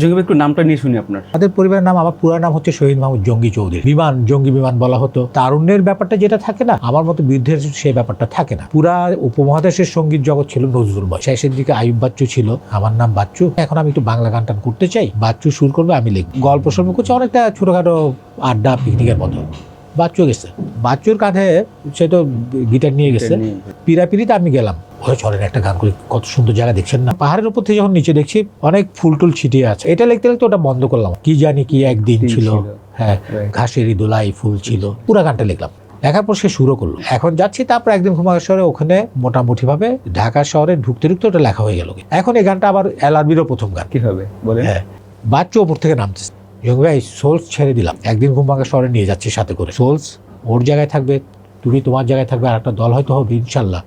জঙ্গি একটু নামটা নিয়ে শুনি আপনার। তাদের পরিবারের নাম, আমার পুরা নাম হচ্ছে শহীদ মাহমুদ জঙ্গি চৌধুরী। বিমান, জঙ্গি বিমান বলা হতো। তারুণ্যের ব্যাপারটা যেটা থাকে না, আমার মতো বৃদ্ধের সেই ব্যাপারটা থাকে না। পুরা উপমহাদেশের সংগীত জগৎ ছিল নজরুল বয়। শেষের দিকে আয়ুব বাচ্চু ছিল। আমার নাম বাচ্চু। এখন আমি একটু বাংলা গান টান করতে চাই। বাচ্চু সুর করবে, আমি লিখব। গল্প সল্প করছি অনেকটা ছোটখাটো আড্ডা পিকনিকের মতো। বাচ্চু গেছে। বাচ্চুর কাঁধে সে তো গিটার নিয়ে গেছে। পিরাপিরিতে আমি গেলাম। ওই চলেন একটা গান করি কত সুন্দর জায়গা দেখছেন না? পাহাড়ের উপর থেকে যখন নিচে দেখছি অনেক ফুল টুল ছিটিয়ে আছে। এটা লিখতে লিখতে ওটা বন্ধ করলাম। কি জানি কি একদিন ছিল। হ্যাঁ. ঘাসেরই দোলাই ফুল ছিল। পুরো গানটা লিখলাম। লেখার পর সে শুরু করল। এখন যাচ্ছি তারপর একদিন কুমার শহরে ওখানে মোটামুটি ভাবে ঢাকা শহরে ঢুকতে ঢুকতে ওটা লেখা হয়ে গেল। এখন এই গানটা আবার এলআরবিরও প্রথম গান। কীভাবে? বলেন। হ্যাঁ বাচ্চা ওপর থেকে নামতেছে। জঙ্গি ভাই সোলস ছেড়ে দিলাম। একদিন ঘুমবাঙ্গা শহরে নিয়ে যাচ্ছি সাথে করে। সোলস ওর জায়গায় থাকবে, তুমি তোমার জায়গায় থাকবে, আর একটা দল হয়তো হবে, ইনশাল্লাহ।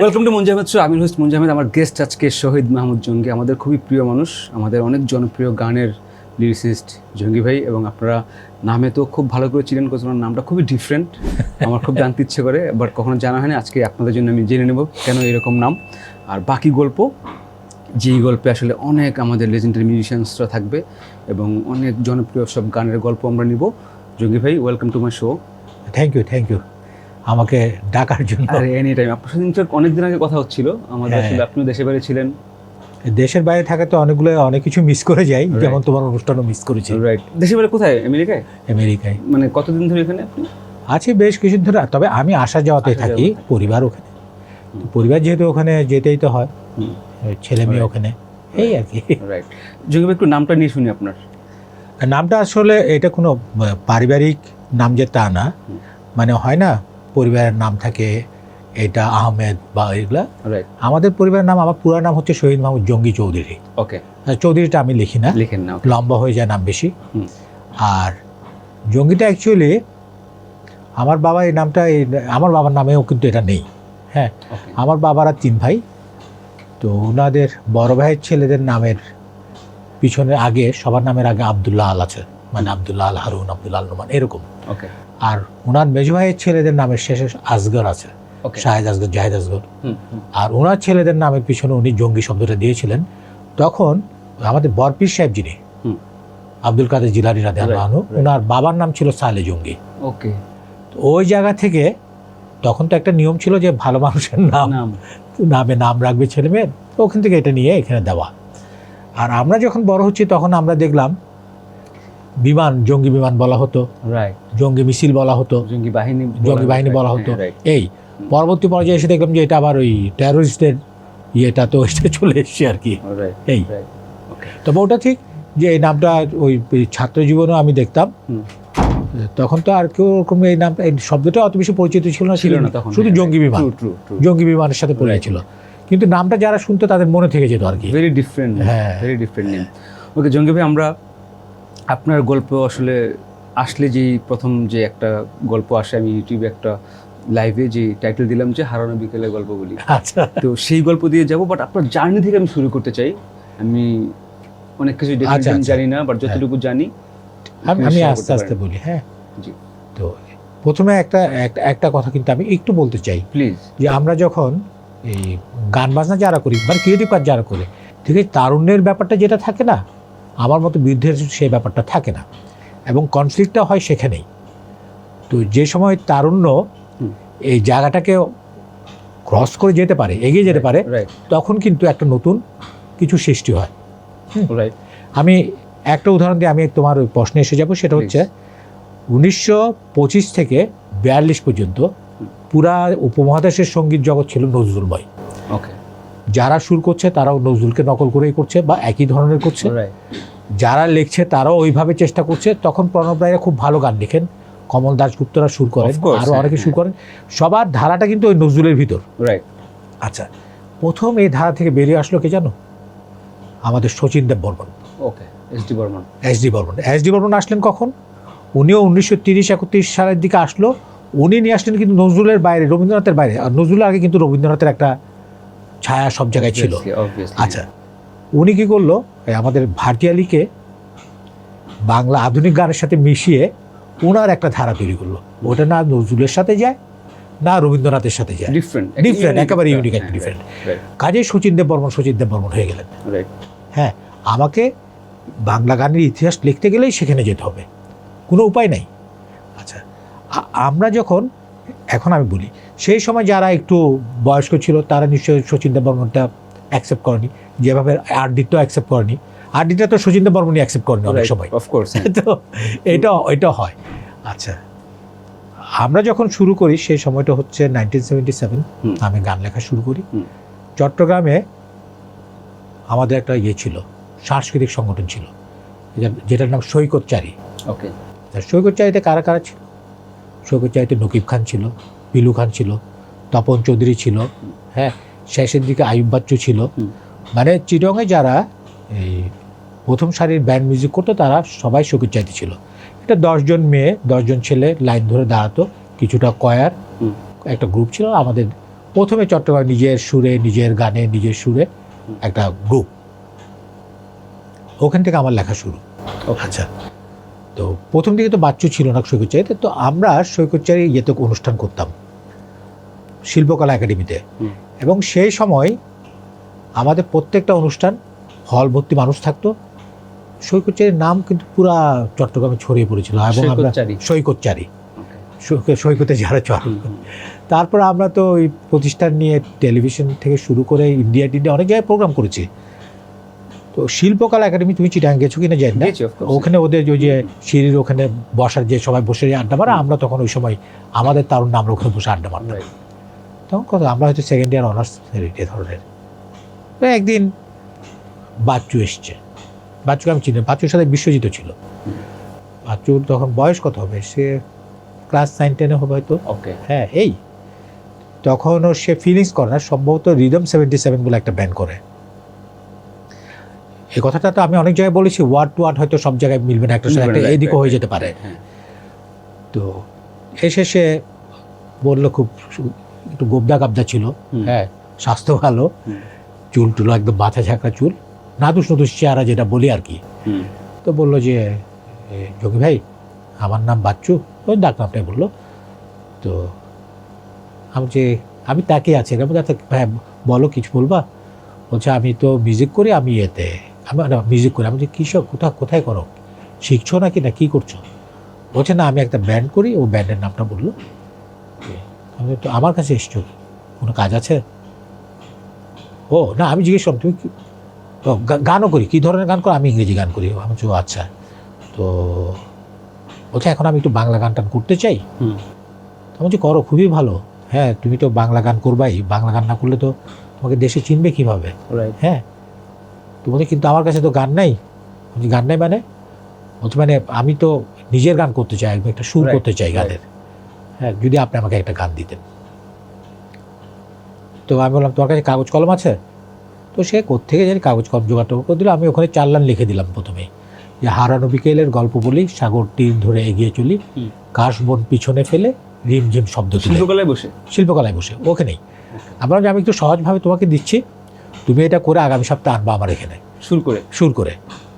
ওয়েলকাম টু মুঞ্জামেদ শো আমির হোস্ট মুঞ্জামেদ আমার গেস্ট আজকে শহীদ মাহমুদ জঙ্গি, আমাদের খুবই প্রিয় মানুষ, আমাদের অনেক জনপ্রিয় গানের লিরিসিস্ট জঙ্গি ভাই এবং আপনারা নামে তো খুব ভালো করে চিনেন কারণ ওনার নামটা খুবই ডিফারেন্ট আমার খুব জানতে ইচ্ছে করে বাট কখনো জানা হয়নি। আজকে আপনাদের জন্য আমি জেনে নেব কেন এরকম নাম। আর বাকি গল্প যেই গল্পে আসলে অনেক আমাদের লেজেন্ডারি মিউজিশিয়ানসরা থাকবে এবং অনেক জনপ্রিয় সব গানের গল্প আমরা নিব। জঙ্গি ভাই welcome to my show thank you thank you আমাকে ডাকার জন্য। আরে এনি টাইম আপনার সাথে ইনফ্যাক্ট অনেক দিন আগে কথা হচ্ছিল। আমাদের হ্যাঁ। আসলে আপনিও দেশে বাইরে ছিলেন। দেশের বাইরে থাকা তো অনেকগুলো অনেক কিছু মিস করে যাই যেমন তোমার অনুষ্ঠানও মিস করেছি। রাইট দেশের বাইরে কোথায়? আমেরিকায়? আমেরিকায়। মানে কতদিন ধরে এখানে আপনি? আছে বেশ কিছু ধরে তবে আমি আসা যাওয়াতে থাকি পরিবার ওখানে। পরিবার যেহেতু ওখানে যেতেই তো হয় ছেলে মেয়ে ওখানে এই আর কি। রাইট ভাই একটু নামটা নিয়ে শুনি আপনার। নামটা আসলে এটা কোনো পারিবারিক নাম যে তা না। মানে হয় না পরিবারের নাম থাকে এটা আহমেদ বা এগুলা। আমাদের পরিবারের নাম আমার পুরো নাম হচ্ছে শহীদ মাহমুদ জঙ্গি চৌধুরী। ওকে চৌধুরীটা আমি লিখি না। লিখেন না লম্বা হয়ে যায় নাম বেশি। আর জঙ্গিটা অ্যাকচুয়ালি আমার বাবা এই নামটা আমার বাবার নামেও কিন্তু এটা নেই। হ্যাঁ. আমার বাবারা তিন ভাই। তো ওনাদের বড় ভাইয়ের ছেলেদের নামের পিছনে আগে সবার নামের আগে আবদুল্লাহ আল আছে। মানে আবদুল্লাহ আল হারুন আবদুল্লাহ আল নোমান এরকম। ওকে আর ওনার মেজো ভাইয়ের ছেলেদের নামের শেষে আসগর আছে। শাহেদ আসগর জাহেদ আসগর আর ওনার ছেলেদের নামের পিছনে উনি জঙ্গি শব্দটা দিয়েছিলেন। তখন আমাদের বরপির সাহেব যিনি আব্দুল কাদের জিলানি রাধে Right, ওনার বাবার নাম ছিল সালে জঙ্গি। ওকে ওই জায়গা থেকে তখন তো একটা নিয়ম ছিল যে ভালো মানুষের নাম নাম। নামে রাখবে ছেলে মেয়ের ওখান থেকে এটা নিয়ে এখানে দেওয়া। আর আমরা যখন বড় হচ্ছি তখন আমরা দেখলাম বিমান জঙ্গি বিমান বলা হতো। জঙ্গি মিছিল বলা হতো। জঙ্গি বাহিনী জঙ্গি বাহিনী বলা হতো। রাইট এই পরবর্তী পর্যায়ে এসে দেখলাম যে এটা আবার ওই টেরোরিস্টের ইয়েটা তো এসে চলে এসছে আর কি। এই। তবে ওটা ঠিক যে এই নামটা ওই ছাত্র জীবনেও আমি দেখতাম। তখন তো আর কেউ ওরকম এই নামটা এই শব্দটা অত বেশি পরিচিত ছিল না ছিল না তখন শুধু জঙ্গি বিমান। ট্রু ট্রু ট্রু জঙ্গি বিমানের সাথে পরিচয় ছিল কিন্তু নামটা যারা শুনতো তাদের মনে থেকে যেত আর কি। ভেরি ডিফারেন্ট হ্যাঁ। ভেরি ডিফারেন্ট নেম ওকে জঙ্গি ভাই আমরা আপনার গল্প আসলে আসলে যেই প্রথম যে একটা গল্প আসে আমি ইউটিউবে একটা লাইভে যে টাইটেল দিলাম যে হারানো বিকেলের গল্প বলি আচ্ছা। তো সেই গল্প দিয়ে যাব বাট আপনার জার্নি থেকে আমি শুরু করতে চাই। আমি অনেক কিছু আচ্ছা, আচ্ছা। জানি না বাট যতটুকু জানি আমি আমি আস্তে আস্তে বলি হ্যাঁ। জি। তো প্রথমে একটা একটা- কথা কিন্তু আমি একটু বলতে চাই। প্লিজ যে আমরা যখন এই গান বাজনা যারা করি মানে ক্রিয়েটিভ কাজ যারা করে ঠিক আছে তারুণ্যের ব্যাপারটা যেটা থাকে না আমার মতো বৃদ্ধের সেই ব্যাপারটা থাকে না। এবং কনফ্লিক্টটা হয় সেখানেই। তো যে সময় তারুণ্য। এই জায়গাটাকে ক্রস করে যেতে পারে এগিয়ে যেতে পারে তখন কিন্তু একটা নতুন কিছু সৃষ্টি হয়। আমি একটা উদাহরণ দিয়ে আমি তোমার ওই প্রশ্নে এসে যাব সেটা হচ্ছে উনিশশো পঁচিশ থেকে বিয়াল্লিশ পর্যন্ত পুরা উপমহাদেশের সংগীত জগৎ ছিল নজরুলময় ওকে যারা সুর করছে তারাও নজরুলকে নকল করেই করছে বা একই ধরনের করছে। যারা লিখছে তারাও ওইভাবে চেষ্টা করছে। তখন প্রণব রায়রা খুব ভালো গান লিখেন। কমল দাসগুপ্তরা সুর করেন আরও হ্যাঁ, অনেকে সুর হ্যাঁ। করেন। সবার ধারাটা কিন্তু ওই নজরুলের ভিতর। রাইট আচ্ছা প্রথম এই ধারা থেকে বেরিয়ে আসলো কে জানো? আমাদের Sachin Dev Burman. Okay S D Burman. S D Burman. S D Burman আসলেন কখন? উনিও উনিশশো তিরিশ একত্রিশ সালের দিকে আসলো। উনি নিয়ে আসলেন কিন্তু নজরুলের বাইরে রবীন্দ্রনাথের বাইরে। আর নজরুলের আগে কিন্তু রবীন্দ্রনাথের একটা ছায়া সব জায়গায় ছিল। আচ্ছা উনি কি করল? আমাদের ভাটিয়ালিকে বাংলা আধুনিক গানের সাথে মিশিয়ে ওনার একটা ধারা তৈরি করল। ওটা না নজরুলের সাথে যায় না রবীন্দ্রনাথের সাথে যায়। ডিফারেন্ট Different, একেবারে unique একটা different। কাজে শচীন দেব বর্মন শচীন দেব বর্মন হয়ে গেলেন। রাইট হ্যাঁ আমাকে বাংলা গানের ইতিহাস লিখতে গেলেই সেখানে যেতে হবে। কোনো উপায় নাই। আচ্ছা আমরা যখন এখন আমি বলি সেই সময় যারা একটু বয়স্ক ছিল তারা নিশ্চয়ই শচীন দেব বর্মনটা অ্যাকসেপ্ট করেনি। যেভাবে আরডিটা অ্যাকসেপ্ট করেনি। আরডিটা তো শচীন দেব বর্মনই অ্যাকসেপ্ট করেনি অনেক সময়। অফ কোর্স তো এটা এটা হয়। আচ্ছা আমরা যখন শুরু করি সেই সময়টা হচ্ছে নাইনটিন সেভেন্টি সেভেন আমি গান লেখা শুরু করি। চট্টগ্রামে আমাদের একটা ইয়ে ছিল সাংস্কৃতিক সংগঠন ছিল যেটার নাম সৈকতচারী ওকে সৈকতচারীতে কারা কারা ছিল? সৈকতচারীতে নকিব খান ছিল পিলু খান ছিল তপন চৌধুরী ছিল হ্যাঁ শেষের দিকে আয়ুব বাচ্চু ছিল। মানে চিরঙে যারা এই প্রথম সারির ব্যান্ড মিউজিক করতো তারা সবাই সৈকতচারীতে ছিল। এটা দশজন মেয়ে দশজন ছেলে লাইন ধরে দাঁড়াতো কিছুটা কয়ার একটা গ্রুপ ছিল আমাদের প্রথমে চট্টগ্রাম নিজের সুরে নিজের গানে নিজের সুরে একটা গ্রুপ ওখান থেকে আমার লেখা শুরু। আচ্ছা তো প্রথম দিকে তো বাচ্চু ছিল না সৈকতচারীতে তো আমরা সৈকতচারী ইয়েতে অনুষ্ঠান করতাম শিল্পকলা একাডেমিতে। এবং সেই সময় আমাদের প্রত্যেকটা অনুষ্ঠান হল ভর্তি মানুষ থাকতো সৈকতচারীর নাম কিন্তু পুরা চট্টগ্রামে ছড়িয়ে পড়েছিল এবং আমরা সৈকতচারী। সৈকতে যারা চড় তারপর আমরা তো ওই প্রতিষ্ঠান নিয়ে টেলিভিশন থেকে শুরু করে ইন্ডিয়া টিন্ডিয়া অনেক জায়গায় প্রোগ্রাম করেছি। তো শিল্পকলা একাডেমি তুমি চিটাং গেছো কিনা জানি না। ওখানে ওদের যে- ওই যে সিঁড়ির ওখানে বসার যে সবাই বসে আড্ডা মারা আমরা তখন ওই সময় আমাদের তারুণ আমরা ওখানে বসে আড্ডা মারতাম। তখন কত আমরা হয়তো সেকেন্ড ইয়ার অনার্স এ ধরনের। একদিন বাচ্চু এসছে। বাচ্চুকে আমি চিনি বাচ্চুর সাথে বিশ্বজিৎ ছিল। বাচ্চুর তখন বয়স কত হবে? সে ক্লাস নাইন টেনে হবে হয়তো। ওকে। হ্যাঁ এই। তখনও সে ফিলিংস করে না সম্ভবত রিদম সেভেন্টি সেভেন বলে একটা ব্যান্ড করে। এই কথাটা তো আমি অনেক জায়গায় বলেছি ওয়ার্ড টু ওয়ার্ড হয়তো সব জায়গায় মিলবে না একটা সাথে একটা এইদিকে হয়ে যেতে পারে। হ্যাঁ। তো এসে সে বলল খুব একটু গোবদা গাবদা ছিল। হ্যাঁ স্বাস্থ্য ভালো। চুল টুল একদম মাথা ঝাঁকা চুল। নাদুস নদুস চেহারা যেটা বলি আর কি। তো বলল যে যোগী ভাই আমার নাম বাচ্চু। ওই ডাক নামটাই বলল। তো আমি যে আমি তাকে আছি বলছি, আচ্ছা ভাই বলো কিছু বলবা? বলছে আমি তো মিউজিক করি আমি এতে আমি মিউজিক করি। আমি যে কৃষক কোথায় কোথায় করো? শিখছো নাকি না কী করছ? বলছে না আমি একটা ব্যান্ড করি। ও ব্যান্ডের নামটা বলল। আমি তো আমার কাছে এসছো? কোনো কাজ আছে? ও না আমি জিজ্ঞেস করলাম তুমি গা- গানও করি। কী ধরনের গান করো? আমি ইংরেজি গান করি। আমি বলছি, আচ্ছা। তো বলছে এখন আমি একটু বাংলা গান টান করতে চাই। হুম। তো বলছি করো খুবই ভালো। হ্যাঁ তুমি তো বাংলা গান করবাই। বাংলা গান না করলে তো তোমাকে দেশে চিনবে কীভাবে? হ্যাঁ। তো বলছে কিন্তু আমার কাছে তো গান নাই। বলছি গান নাই মানে? বলছে মানে আমি তো নিজের গান করতে চাই একদম একটা সুর করতে চাই গানের। হ্যাঁ যদি আপনি আমাকে একটা গান দিতেন। তো আমি বললাম তোমার কাছে কাগজ কলম আছে? তো সে কোত্থেকে জানি কাগজ কলম জোগাড় করে দিল। আমি ওখানে চার লাইন লিখে দিলাম প্রথমে। যে হারানো বিকেলের গল্প বলি সাগর তীর ধরে এগিয়ে চলি। কাশ বন পিছনে ফেলে রিমঝিম শব্দ শিল্পকলায় বসে? শিল্পকলায় বসে ওখানেই আমরা আমি একটু সহজভাবে তোমাকে দিচ্ছি তুমি এটা করে আগামী সপ্তাহে আনবা আমার এখানে। শুরু করে? সুর করে।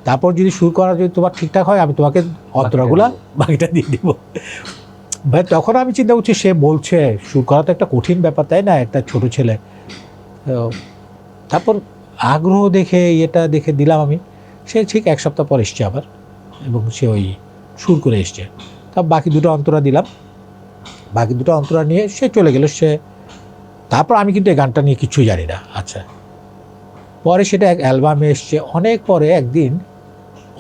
তারপর যদি সুর করা যদি তোমার ঠিকঠাক হয় আমি তোমাকে অন্তরাগুলা বাকিটা দিয়ে দিব। ভাই তখন আমি চিন্তা করছি সে বলছে সুর করা তো একটা কঠিন ব্যাপার তাই না? একটা ছোট ছেলে। তারপর আগ্রহ দেখে এটা দেখে দিলাম আমি। সে ঠিক এক সপ্তাহ পর এসছে আবার এবং সে ওই সুর করে এসছে। তা বাকি দুটো অন্তরা দিলাম। বাকি দুটো অন্তরা নিয়ে সে চলে গেল। সে তারপর আমি কিন্তু এই গানটা নিয়ে কিছুই জানি না। আচ্ছা। পরে সেটা এক অ্যালবামে এসছে। অনেক পরে একদিন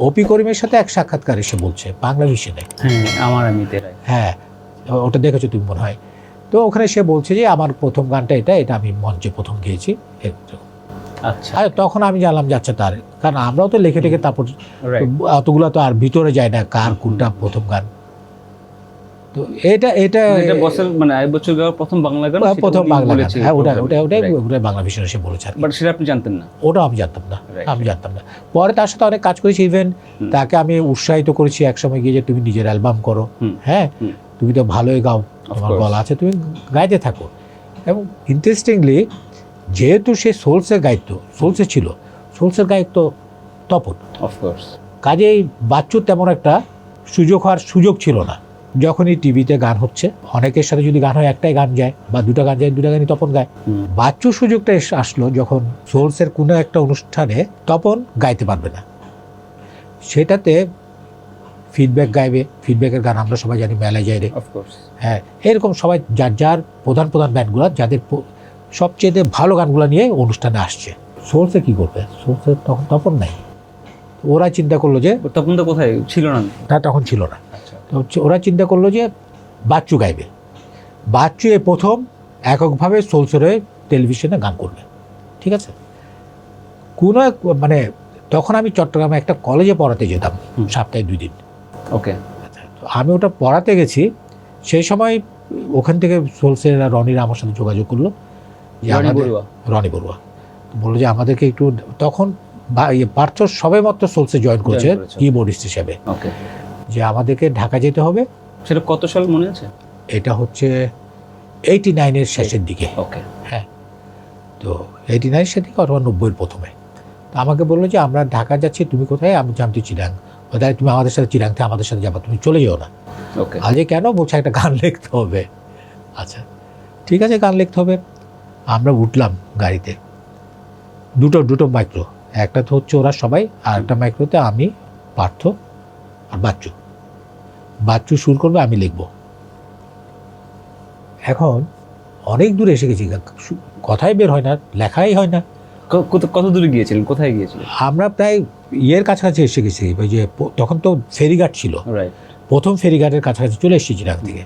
ওপি করিমের সাথে এক সাক্ষাৎকার এসে বলছে বাংলা ভিশনে হ্যাঁ আমার আমি হ্যাঁ ওটা দেখেছ তুমি মনে হয়। তো ওখানে সে বলছে যে আমার প্রথম গানটা এটা এটা আমি মঞ্চে প্রথম গেয়েছি। আচ্ছা। তখন আমি জানলাম যে আচ্ছা তার কারণ আমরাও তো লিখে টেখে তারপর অতগুলো তো আর ভিতরে যায় না কার কোনটা প্রথম গান। তো এটা এটা বছর মানে বছর গাওয়ার প্রথম বাংলা গান প্রথম বাংলা গান। হ্যাঁ ওটা ওটা ওটাই ওটাই বাংলা সে বলেছে বাট সেটা আপনি জানতেন না। ওটাও আমি জানতাম না আমি জানতাম না। পরে তার সাথে অনেক কাজ করেছি ইভেন তাকে আমি উৎসাহিত করেছি একসময় গিয়ে যে তুমি নিজের অ্যালবাম করো। হ্যাঁ তুমি তো ভালোই গাও তোমার গলা আছে তুমি গাইতে থাকো। এবং ইন্টারেস্টিংলি যেহেতু সে সোলসের গায়িত্ব সোলসে ছিল সোলসের গায়িত্ব তপন। অফকোর্স কাজেই বাচ্চুর তেমন একটা সুযোগ হওয়ার সুযোগ ছিল না। যখনই টিভিতে গান হচ্ছে অনেকের সাথে যদি গান হয় একটাই গান যায় বা দুটো গান যায় দুটো গানই তপন গায়। হুম। বাচ্চু সুযোগটা এসে আসলো যখন সোলসের কোনো একটা অনুষ্ঠানে তপন গাইতে পারবে না। সেটাতে ফিডব্যাক গাইবে ফিডব্যাকের গান আমরা সবাই জানি মেলায় যাই রে। হ্যাঁ এরকম সবাই যার যার প্রধান প্রধান ব্যান্ডগুলো যাদের সবচেয়ে ভালো গানগুলো নিয়ে অনুষ্ঠানে আসছে। সোর্সে কি করবে? সোর্সে তখন তখন নাই। ওরা চিন্তা করল যে তখন তো কোথায়? ছিল না। না তখন ছিল না। আচ্ছা। তো হচ্ছে ওরা চিন্তা করল যে বাচ্চু গাইবে। বাচ্চু এ প্রথম এককভাবে সোলসরে টেলিভিশনে গান করবে। ঠিক আছে? কোনো এক মানে তখন আমি চট্টগ্রামে একটা কলেজে পড়াতে যেতাম সপ্তাহে দুই দিন। ওকে। তো আমি ওটা পড়াতে গেছি। সেই সময় ওখান থেকে সোলসের রনিরা আমার সাথে যোগাযোগ করল। রনি বড়ুয়া। রনি বড়ুয়া। বলল যে আমাদেরকে একটু তখন বা- ইয়ে পার্থ সবে মাত্র সোলসে জয়েন করেছে। কিবোর্ডিস্ট হিসেবে। ওকে যে আমাদেরকে ঢাকা যেতে হবে। সেটা কত সাল মনে আছে? এটা হচ্ছে এইটি নাইনের শেষের দিকে। ওকে হ্যাঁ। তো এইটি নাইনের শেষের দিকে অথবা নব্বইয়ের প্রথমে। তো আমাকে বলল যে আমরা ঢাকা যাচ্ছি তুমি কোথায়? আমি জানতে চিরাং। তাহলে তুমি আমাদের সাথে চিরাং থেকে আমাদের সাথে যাবা তুমি চলে যেও না। ওকে আজকে কেন? বলছে একটা গান লিখতে হবে। আচ্ছা ঠিক আছে গান লিখতে হবে। আমরা উঠলাম গাড়িতে। দুটো দুটো মাইক্রো একটা তো হচ্ছে ওরা সবাই আর একটা মাইক্রোতে আমি পার্থ আর বাচ্চু। বাচ্চু সুর করবে আমি লিখব। এখন অনেক দূরে এসে গেছি কথাই বের হয় না লেখাই হয় না। কত- দূরে গিয়েছিলেন? কোথায় গিয়েছিলেন? আমরা প্রায় ইয়ের কাছাকাছি এসে গেছি ওই যে তখন তো ফেরিঘাট ছিল। প্রথম ফেরিঘাটের কাছাকাছি চলে এসেছি চিরাং থেকে।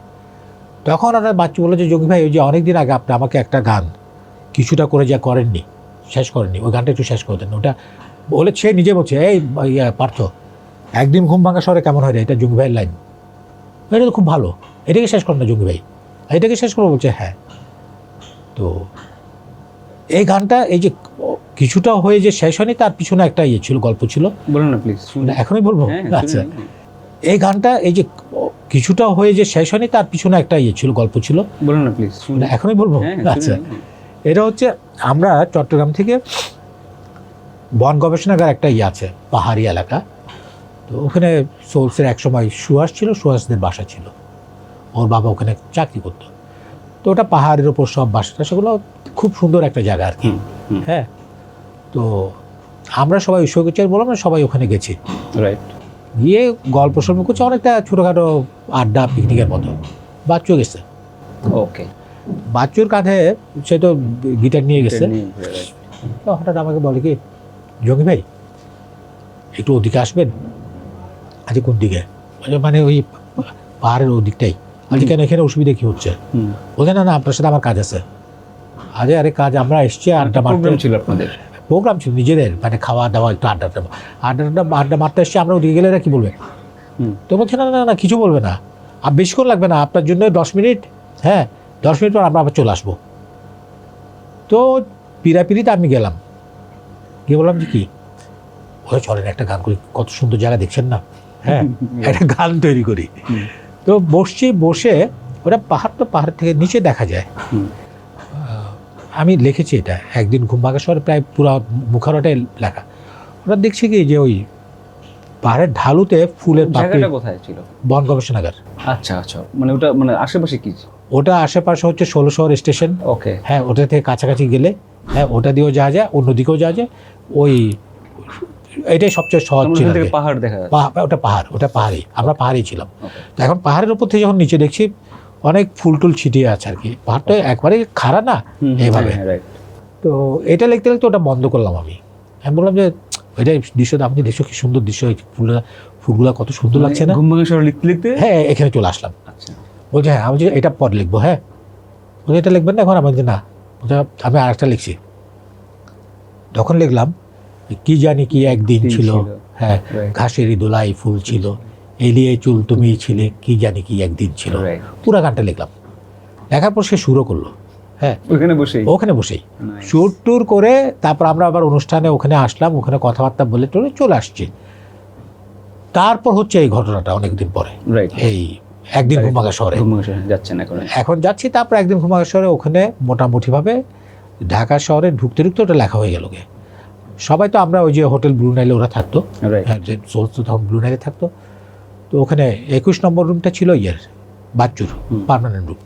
তখন ওরা বাচ্চু বলল যে যোগী ভাই ওই যে অনেক দিন আগে আপনি আমাকে একটা গান কিছুটা করে যা করেননি শেষ করেননি ওই গানটা একটু শেষ করে দেন। ওটা বলে সে নিজে বলছে এই ইয়া, পার্থ একদিন ঘুম ভাঙা শহরে কেমন হয় রে? এটা যোগী ভাইয়ের লাইন এটা তো খুব ভালো। এটাকে শেষ করেন না যোগী ভাই। এটাকে শেষ করব বলছে হ্যাঁ। তো এই গানটা এই যে কিছুটা হয়ে যে শেষ হয়নি তার পিছনে একটা ইয়ে ছিল গল্প ছিল। বলুন না প্লিজ না, এখনই বলব? হ্যাঁ আচ্ছা। এই গানটা এই যে কিছুটা হয়ে যে শেষ হয়নি তার পিছনে একটা ইয়ে ছিল গল্প ছিল। বলুন না প্লিজ না, এখনই বলব? হ্যাঁ আচ্ছা। এটা হচ্ছে আমরা চট্টগ্রাম থেকে বন গবেষণাগার একটা ইয়ে আছে পাহাড়ি এলাকা। তো ওখানে সোলসের এক সময় সুহাস ছিল সুহাসদের বাসা ছিল। ওর বাবা ওখানে চাকরি করতো। তো ওটা পাহাড়ের ওপর সব বাসাটা সেগুলো খুব সুন্দর একটা জায়গা আর কি। হ্যাঁ। তো আমরা সবাই সৈকচার বললাম না সবাই ওখানে গেছি। রাইট গিয়ে গল্প সল্প করছে অনেকটা ছোটোখাটো আড্ডা পিকনিকের মতো। বাচ্চু গেছে। ওকে বাচ্চুর কাঁধে সে তো গিটার নিয়ে গেছে। তো হঠাৎ আমাকে বলে কি জঙ্গি ভাই একটু ওদিকে আসবেন? আজ কোন দিকে? মানে ওই পাহাড়ের ওদিকটাই। আজ কেন এখানে অসুবিধা কি হচ্ছে? বলছে না না আপনার সাথে আমার কাজ আছে। আরে আরে কাজ আমরা এসছি আড্ডা মারতে। প্রোগ্রাম ছিল আপনাদের? প্রোগ্রাম ছিল নিজেদের মানে খাওয়া দাওয়া একটু আড্ডা টাড্ডা আড্ডা আড্ডা মারতে এসছি আমরা ওদিকে গেলে কি বলবে? তো বলছে না না না কিছু বলবে না। আর বেশিক্ষণ লাগবে না আপনার জন্য দশ মিনিট হ্যাঁ দশ মিনিট পর আমরা আবার চলে আসব। তো পিড়াপিড়িতে আমি গেলাম। গিয়ে বললাম যে কি? ওরা চলেন একটা গান করি কত সুন্দর জায়গা দেখছেন না? হ্যাঁ একটা গান তৈরি করি। তো বসছি বসে ওটা পাহাড় তো পাহাড় থেকে নিচে দেখা যায়। আমি লিখেছি এটা একদিন ঘুমভাগা শহরে প্রায় পুরো মুখারটাই লেখা। ওটা দেখছি কি যে ওই পাহাড়ের ঢালুতে ফুলের পাপড়ি কোথায় ছিল? বন গবেষণাগার। আচ্ছা আচ্ছা। মানে ওটা মানে আশেপাশে কি? ওটা আশেপাশে হচ্ছে ষোলো শহর স্টেশন। ওকে। হ্যাঁ ওটা থেকে কাছাকাছি গেলে হ্যাঁ ওটা দিয়েও যাওয়া যায় অন্যদিকেও যাওয়া যায়। ওই এটাই সবচেয়ে সহজ ছিল পাহাড় দেখা ওটা পাহাড় ওটা পাহাড়ি আমরা পাহাড়েই ছিলাম। তো এখন পাহাড়ের উপর থেকে যখন নিচে দেখছি অনেক ফুল টুল ছিটিয়ে আছে আর কি। পাহাড়টা একবারে খাড়া না এইভাবে তো এটা লিখতে লিখতে ওটা বন্ধ করলাম আমি। আমি বললাম যে এটা দৃশ্যটা আপনি দেখছ কি সুন্দর দৃশ্য ফুলগুলা ফুলগুলা কত সুন্দর লাগছে না? লিখতে লিখতে? হ্যাঁ এখানে চলে আসলাম। বলছে হ্যাঁ আমি যে এটা পর লিখব হ্যাঁ? বলছে এটা লিখবেন না এখন আমি না বলছে আমি আরেকটা লিখছি। তখন লিখলাম কি জানি কি একদিন ছিল। হ্যাঁ ঘাসের দোলাই ফুল ছিল এলিয়ে চুল তুমি ছিলে কি জানি কি একদিন ছিল. পুরা গানটা লিখলাম। লেখার পর সে সুরও করল হ্যাঁ। ওখানে বসেই? ওখানে বসেই। সুর টুর করে তারপর আমরা আবার অনুষ্ঠানে ওখানে আসলাম ওখানে কথাবার্তা বলে টলে চলে আসছি। তারপর হচ্ছে এই ঘটনাটা অনেকদিন পরে। এই একদিন ঘুমাগা শহরে। যাচ্ছেন এখন। এখন যাচ্ছি তারপর একদিন ঘুমাগা শহরে ওখানে মোটামুটিভাবে ঢাকা শহরে ঢুকতে ঢুকতে ওটা লেখা হয়ে গেল গে সবাই তো আমরা ওই যে হোটেল ব্লু নাইলে ওরা থাকতো। হ্যাঁ যে সোর্স তো তখন ব্লু নাইলে থাকতো। তো ওখানে একুশ নম্বর রুমটা ছিল ইয়ের বাচ্চুর। পার্মানেন্ট রুম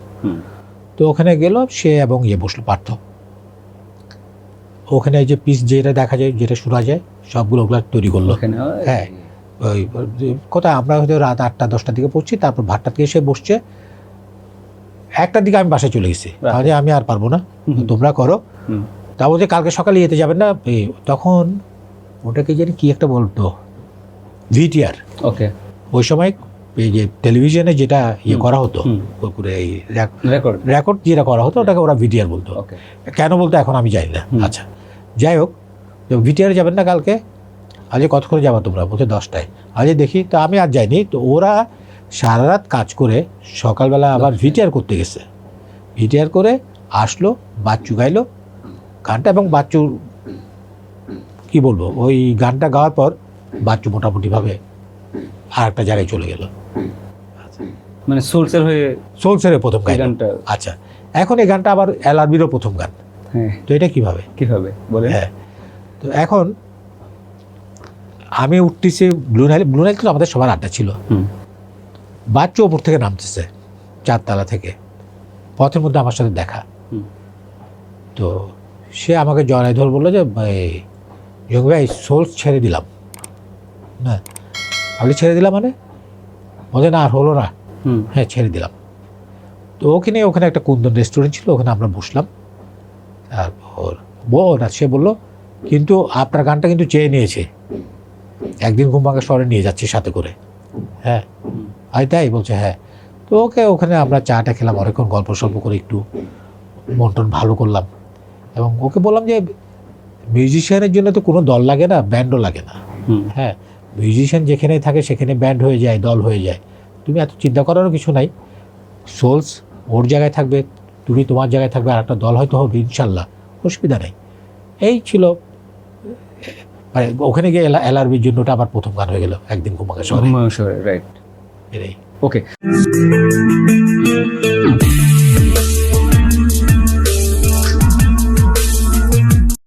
তো ওখানে গেল সে এবং ইয়ে বসল পার্থ। ওখানে এই যে পিস যেটা দেখা যায় যেটা শোনা যায় সবগুলো ওগুলো তৈরি করল। হ্যাঁ। ওই কোথায়? আমরা হয়তো রাত আটটা দশটার দিকে পড়ছি তারপর ভাতটা থেকে সে বসছে। একটার দিকে আমি বাসায় চলে গেছি। তাহলে আমি আর পারব না। তোমরা করো। তা বলছে কালকে সকালে যেতে যাবেন না? তখন ওটাকে জানি কি একটা বলতো? ভিটিআর। ওকে। ওই সময় এই যে টেলিভিশনে যেটা ইয়ে করা হতো। এই রেকর্ড রেকর্ড যেটা করা হতো ওটাকে ওরা ভিটিআর বলতো। কেন বলতো এখন আমি জানি না। আচ্ছা যাই হোক ভিটিআর যাবেন না কালকে? আজ কতক্ষণে যাব তোমরা? বলছে দশটায়। আজ দেখি তো আমি আর যাইনি তো ওরা সারা রাত কাজ করে সকালবেলা আবার ভিটিআর করতে গেছে। ভিটিআর করে আসলো বাচ্চু গাইলো গানটা এবং বাচ্চু কি বলব ওই গানটা গাওয়ার পর বাচ্চু মোটামুটিভাবে আর একটা জায়গায় চলে গেল। মানে সোলসের হয়ে সোলসের প্রথম গানটা। আচ্ছা। এখন এই গানটা আবার এলআরবিরও প্রথম গান। হ্যাঁ। তো এটা কীভাবে? কীভাবে? বলে হ্যাঁ। তো এখন আমি উঠতেছি ব্লু নাইল ব্লু নাইল তো আমাদের সবার আড্ডা ছিল। হুম। বাচ্চা ওপর থেকে নামতেছে চারতলা থেকে। পথের মধ্যে আমার সাথে দেখা। হুম। তো সে আমাকে জড়াই ধর বলল যে এই, জঙ্গি ভাই সোলস ছেড়ে দিলাম। না আমি ছেড়ে দিলাম মানে? বলে না আর হলো না। হুম। হ্যাঁ ছেড়ে দিলাম। তো ওখানে ওখানে একটা কুন্দন রেস্টুরেন্ট ছিল ওখানে আমরা বসলাম। তারপর বো না সে বলল কিন্তু আপনার গানটা কিন্তু চেয়ে নিয়েছে। একদিন ঘুম ঘুমভাঙ্গা শহরে নিয়ে যাচ্ছে সাথে করে। হ্যাঁ? আই তাই বলছে হ্যাঁ। তো ওকে ওখানে আমরা চাটা খেলাম অনেকক্ষণ গল্প সল্প করে একটু মন টন ভালো করলাম। এবং ওকে বললাম যে মিউজিশিয়ানের জন্য তো কোনো দল লাগে না ব্যান্ডও লাগে না। হ্যাঁ মিউজিশিয়ান যেখানেই থাকে সেখানে ব্যান্ড হয়ে যায় দল হয়ে যায়। তুমি এত চিন্তা করারও কিছু নাই। সোলস ওর জায়গায় থাকবে তুমি তোমার জায়গায় থাকবে আর একটা দল হয়তো হবে ইনশাল্লাহ। অসুবিধা নেই। এই ছিল মানে ওখানে গিয়ে এলআরবির জন্য ওটা আবার প্রথম গান হয়ে গেল একদিন ঘুমাকে শহরে রাইট এটাই। ওকে